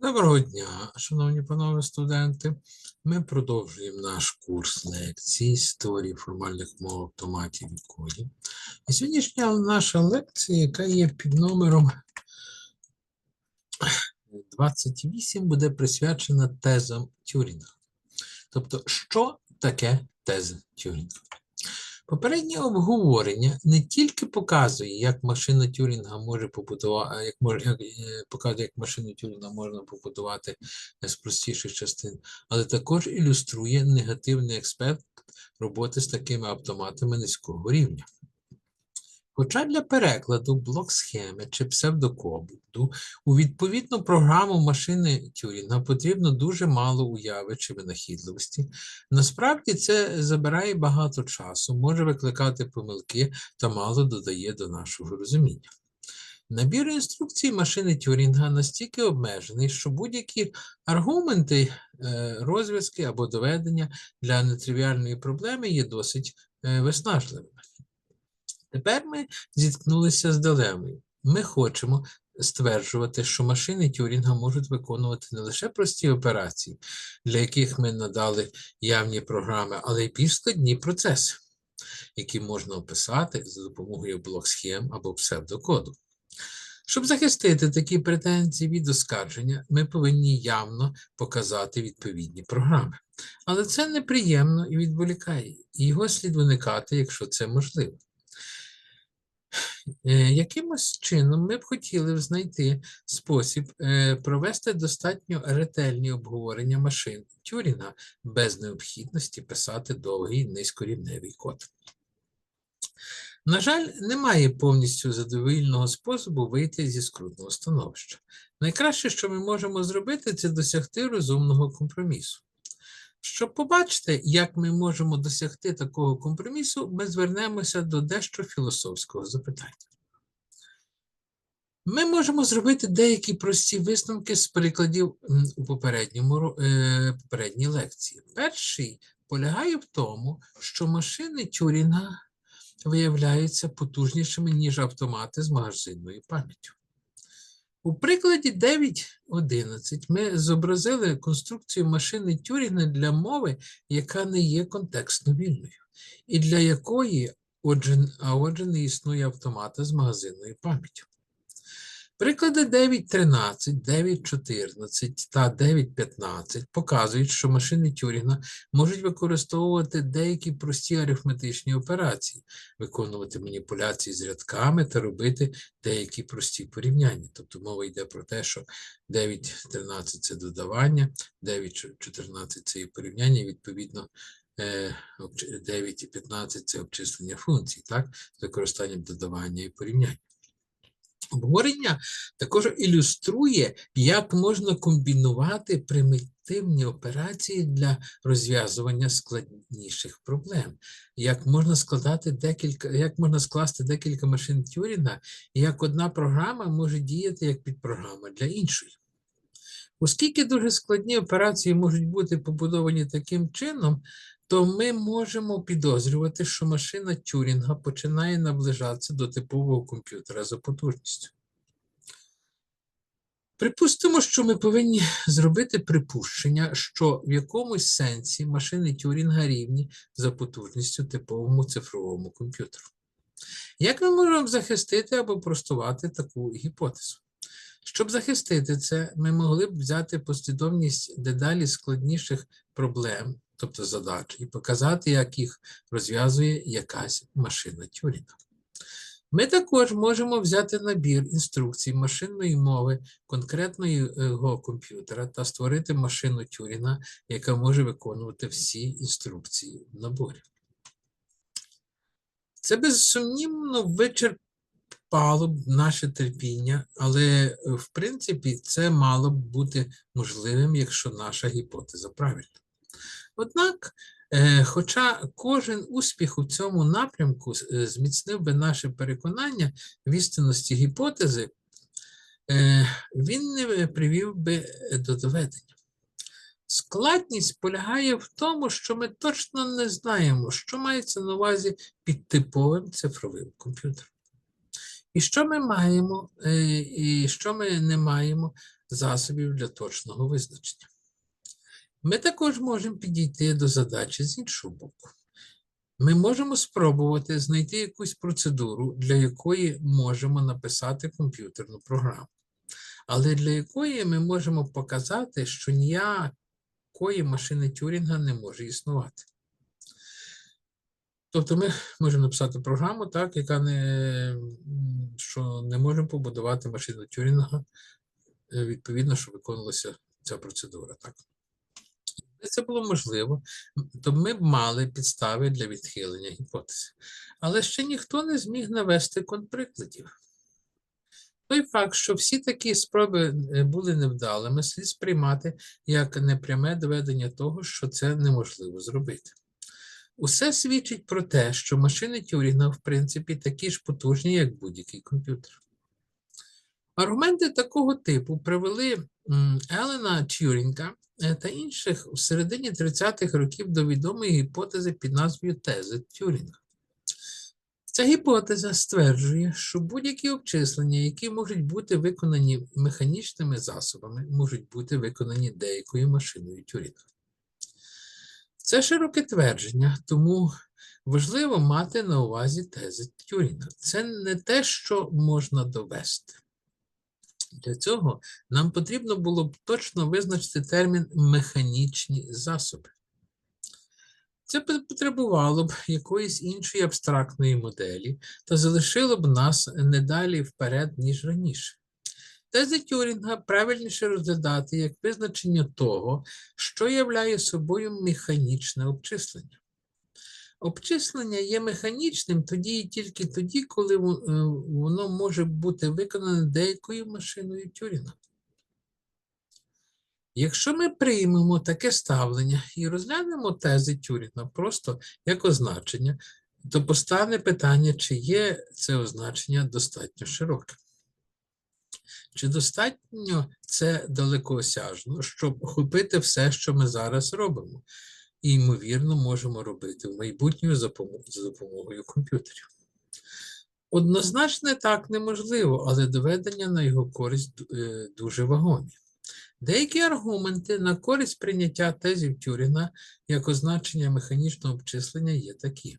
Доброго дня, шановні панове студенти. Ми продовжуємо наш курс лекцій історії формальних мов автоматів і кодів. І сьогоднішня наша лекція, яка є під номером 28, буде присвячена тезам Тюрінга. Тобто, що таке тези Тюрінга? Попереднє обговорення не тільки показує, як машина Тюрінга може побудувати, як може як, е, показує, як машину Тюрінга можна побудувати з простіших частин, але також ілюструє негативний експерт роботи з такими автоматами низького рівня. Хоча для перекладу блок-схеми чи псевдокоду у відповідну програму машини Тюрінга потрібно дуже мало уяви чи винахідливості, насправді це забирає багато часу, може викликати помилки та мало додає до нашого розуміння. Набір інструкцій машини Тюрінга настільки обмежений, що будь-які аргументи, е, розв'язки або доведення для нетривіальної проблеми є досить е, виснажливими. Тепер ми зіткнулися з дилемою. Ми хочемо стверджувати, що машини Тюрінга можуть виконувати не лише прості операції, для яких ми надали явні програми, але й більш складні процеси, які можна описати за допомогою блок-схем або псевдокоду. Щоб захистити такі претензії від оскарження, ми повинні явно показати відповідні програми. Але це неприємно і відволікає, і його слід уникати, якщо це можливо. Е, Якимось чином ми б хотіли знайти спосіб е, провести достатньо ретельні обговорення машин Тюрінга без необхідності писати довгий низькорівневий код. На жаль, немає повністю задовільного способу вийти зі скрутного становища. Найкраще, що ми можемо зробити, це досягти розумного компромісу. Щоб побачити, як ми можемо досягти такого компромісу, ми звернемося до дещо філософського запитання. Ми можемо зробити деякі прості висновки з прикладів у попередньому, е, попередній лекції. Перший полягає в тому, що машини Тюрінга виявляються потужнішими, ніж автомати з магазинною пам'яттю. У прикладі 9.11 ми зобразили конструкцію машини Тюріна для мови, яка не є контекстно вільною, і для якої отже, а отже не існує автомата з магазинною пам'яттю. Приклади 9.13, 9.14 та 9.15 показують, що машини Тюрінга можуть використовувати деякі прості арифметичні операції, виконувати маніпуляції з рядками та робити деякі прості порівняння. Тобто мова йде про те, що 9.13 це додавання, 9.14 це і порівняння, і відповідно е, обч- 9.15 це обчислення функцій, так, з використанням додавання і порівняння. Обговорення також ілюструє, як можна комбінувати примітивні операції для розв'язування складніших проблем, як можна складати декілька, як можна скласти декілька машин Тюрінга, і як одна програма може діяти як підпрограма для іншої. Оскільки дуже складні операції можуть бути побудовані таким чином, то ми можемо підозрювати, що машина Тюрінга починає наближатися до типового комп'ютера за потужністю. Припустимо, що ми повинні зробити припущення, що в якомусь сенсі машини Тюрінга рівні за потужністю типовому цифровому комп'ютеру. Як ми можемо захистити або простувати таку гіпотезу? Щоб захистити це, ми могли б взяти послідовність дедалі складніших проблем, тобто задач, і показати, як їх розв'язує якась машина Тюрінга. Ми також можемо взяти набір інструкцій машинної мови конкретного комп'ютера та створити машину Тюрінга, яка може виконувати всі інструкції в наборі. Це безсумнівно вичерпало б наше терпіння, але в принципі це мало б бути можливим, якщо наша гіпотеза правильна. Однак, е, хоча кожен успіх у цьому напрямку е, зміцнив би наше переконання в істинності гіпотези, е, він не привів би до доведення. Складність полягає в тому, що ми точно не знаємо, що мається на увазі під типовим цифровим комп'ютером. І що ми маємо, і що ми не маємо засобів для точного визначення. Ми також можемо підійти до задачі з іншого боку. Ми можемо спробувати знайти якусь процедуру, для якої можемо написати комп'ютерну програму, але для якої ми можемо показати, що ніякої машини Тюрінга не може існувати. Тобто ми можемо написати програму, так, яка не, що не можемо побудувати машину Тюрінга, відповідно, що виконувалася ця процедура. Так. Якби це було можливо, то ми б мали підстави для відхилення гіпотези. Але ще ніхто не зміг навести контрприкладів. Той факт, що всі такі спроби е, були невдалими, слід сприймати як непряме доведення того, що це неможливо зробити. Усе свідчить про те, що машини Тюрінга, в принципі, такі ж потужні, як будь-який комп'ютер. Аргументи такого типу привели Елена Тюрінга е, та інших в середині 30-х років до відомої гіпотези під назвою тези Тюрінга. Ця гіпотеза стверджує, що будь-які обчислення, які можуть бути виконані механічними засобами, можуть бути виконані деякою машиною Тюрінга. Це широке твердження, тому важливо мати на увазі тези Тюрінга. Це не те, що можна довести. Для цього нам потрібно було б точно визначити термін механічні засоби. Це потребувало б якоїсь іншої абстрактної моделі та залишило б нас не далі вперед, ніж раніше. Тези Тюрінга правильніше розглядати як визначення того, що являє собою механічне обчислення. Обчислення є механічним тоді і тільки тоді, коли е, воно може бути виконане деякою машиною Тюрінга. Якщо ми приймемо таке ставлення і розглянемо тези Тюрінга просто як означення, то постане питання, чи є це означення достатньо широке. Чи достатньо це далекоосяжно, щоб охопити все, що ми зараз робимо, і, ймовірно, можемо робити в майбутньому за допомогою комп'ютерів? Однозначно так неможливо, але доведення на його користь е, дуже вагомі. Деякі аргументи на користь прийняття тезів Тюрінга як означення механічного обчислення є такі.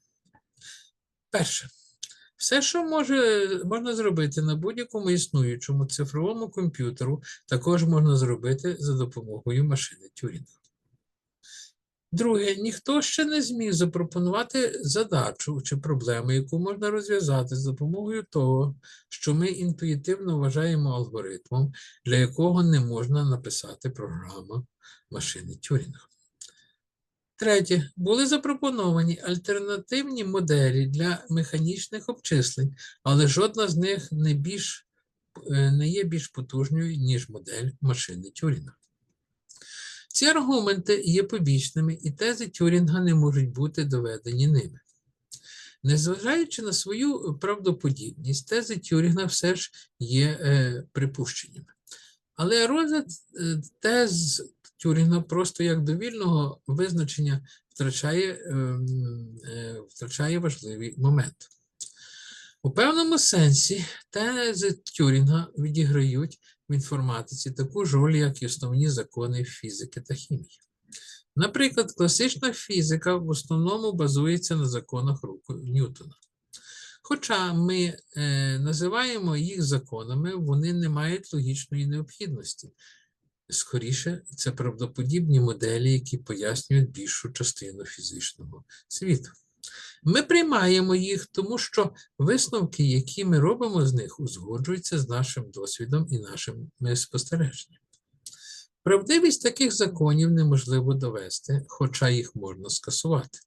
Перше. Все, що може, можна зробити на будь-якому існуючому цифровому комп'ютеру, також можна зробити за допомогою машини Тюрінга. Друге, ніхто ще не зміг запропонувати задачу чи проблему, яку можна розв'язати за допомогою того, що ми інтуїтивно вважаємо алгоритмом, для якого не можна написати програму машини Тюрінга. Третє, були запропоновані альтернативні моделі для механічних обчислень, але жодна з них не, більш, е, не є більш потужною, ніж модель машини Тюрінга. Ці аргументи є побічними, і тези Тюрінга не можуть бути доведені ними. Незважаючи на свою правдоподібність, тези Тюрінга все ж є е, припущеннями. Але розгляд е, тез Тюрінга просто як довільного визначення втрачає, ем, е, втрачає важливий момент. У певному сенсі тези Тюрінга відіграють в інформатиці таку ж роль, як і основні закони фізики та хімії. Наприклад, класична фізика в основному базується на законах руху Ньютона. Хоча ми е, називаємо їх законами, вони не мають логічної необхідності. Скоріше, це правдоподібні моделі, які пояснюють більшу частину фізичного світу. Ми приймаємо їх, тому що висновки, які ми робимо з них, узгоджуються з нашим досвідом і нашими спостереженнями. Правдивість таких законів неможливо довести, хоча їх можна скасувати.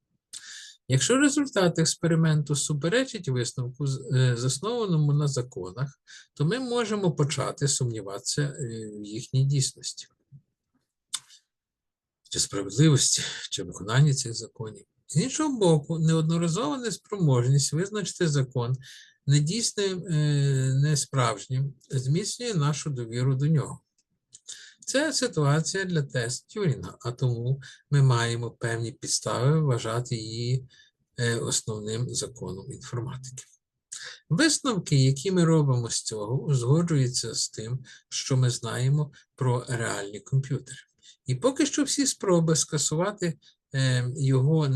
Якщо результат експерименту суперечить висновку, е, заснованому на законах, то ми можемо почати сумніватися е, в їхній дійсності, чи справедливості, чи виконанні цих законів. З іншого боку, неодноразова неспроможність визначити закон недійсним, е, несправжнім, зміцнює нашу довіру до нього. Це ситуація для тест Тюрінга, а тому ми маємо певні підстави вважати її е, основним законом інформатики. Висновки, які ми робимо з цього, узгоджуються з тим, що ми знаємо про реальні комп'ютери. І поки що всі спроби скасувати його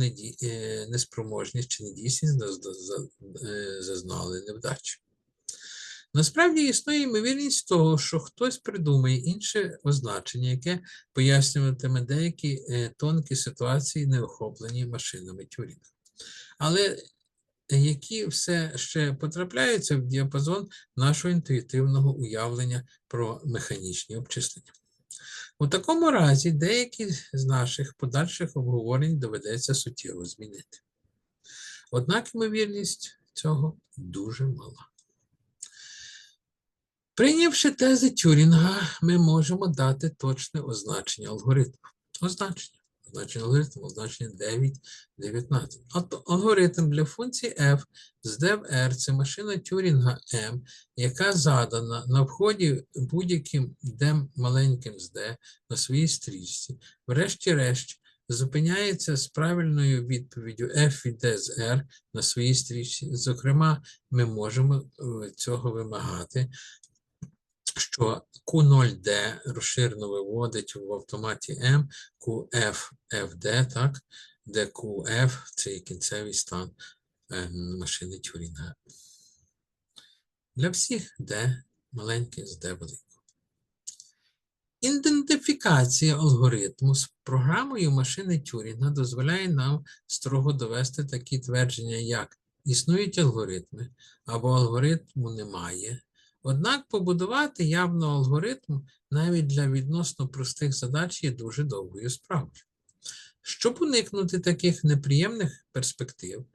е, неспроможність чи недійсність е, зазнали невдачі. Насправді існує ймовірність того, що хтось придумає інше означення, яке пояснюватиме деякі е, тонкі ситуації, не охоплені машинами Тюрінга. Але які все ще потрапляються в діапазон нашого інтуїтивного уявлення про механічні обчислення. У такому разі деякі з наших подальших обговорень доведеться суттєво змінити. Однак ймовірність цього дуже мала. Прийнявши тези Тюрінга, ми можемо дати точне означення алгоритму. Означення. Означення алгоритму, означення 9, 19. От алгоритм для функції f з dev r це машина Тюрінга m, яка задана на вході будь-яким d маленьким з d на своїй стрічці, врешті-решт зупиняється з правильною відповіддю f від d з r на своїй стрічці. Зокрема, ми можемо е, цього вимагати, що Q0D розширено виводить в автоматі M QF FD, так, де QF це є кінцевий стан е, машини Тюрінга. Для всіх D маленьке з D великого. Ідентифікація алгоритму з програмою машини Тюрінга дозволяє нам строго довести такі твердження, як існують алгоритми або алгоритму немає. Однак побудувати явно алгоритм навіть для відносно простих задач є дуже довгою справою. Щоб уникнути таких неприємних перспектив,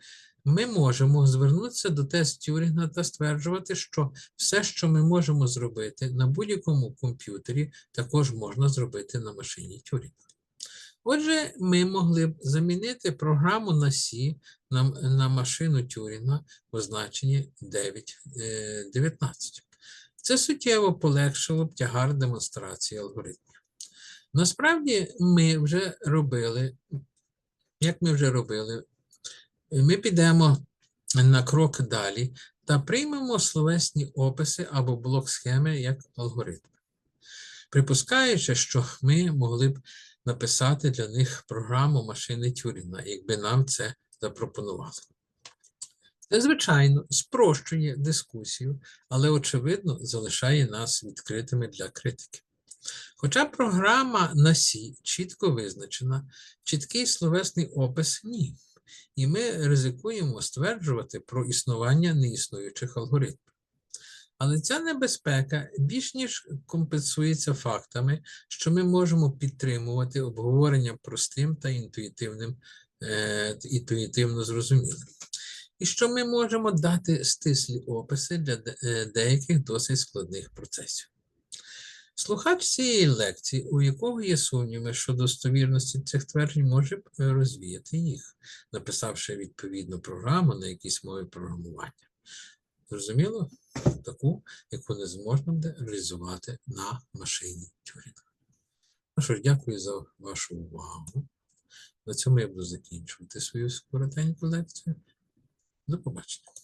ми можемо звернутися до тест Тюрінга та стверджувати, що все, що ми можемо зробити на будь-якому комп'ютері, також можна зробити на машині Тюрінга. Отже, ми могли б замінити програму на C на, на машину Тюрінга в означенні 9.19. Це суттєво полегшило б тягар демонстрації алгоритмів. Насправді, ми вже робили, як ми вже робили, ми підемо на крок далі та приймемо словесні описи або блок схеми як алгоритм. Припускаючи, що ми могли б написати для них програму машини Тюріна, якби нам це запропонували. Звичайно, спрощує дискусію, але, очевидно, залишає нас відкритими для критики. Хоча програма на Сі чітко визначена, чіткий словесний опис ні. І ми ризикуємо стверджувати про існування неіснуючих алгоритмів. Але ця небезпека більш ніж компенсується фактами, що ми можемо підтримувати обговорення простим та інтуїтивним, е, інтуїтивно зрозумілим і що ми можемо дати стислі описи для е, деяких досить складних процесів. Слухач цієї лекції, у якого є сумніви щодо достовірності цих тверджень, може е, розвіяти їх, написавши відповідну програму на якійсь мові програмування. Зрозуміло? Таку, яку не зможна буде реалізувати на машині Тюрінга. Ну що ж, дякую за вашу увагу. На цьому я буду закінчувати свою коротеньку лекцію. До побачення.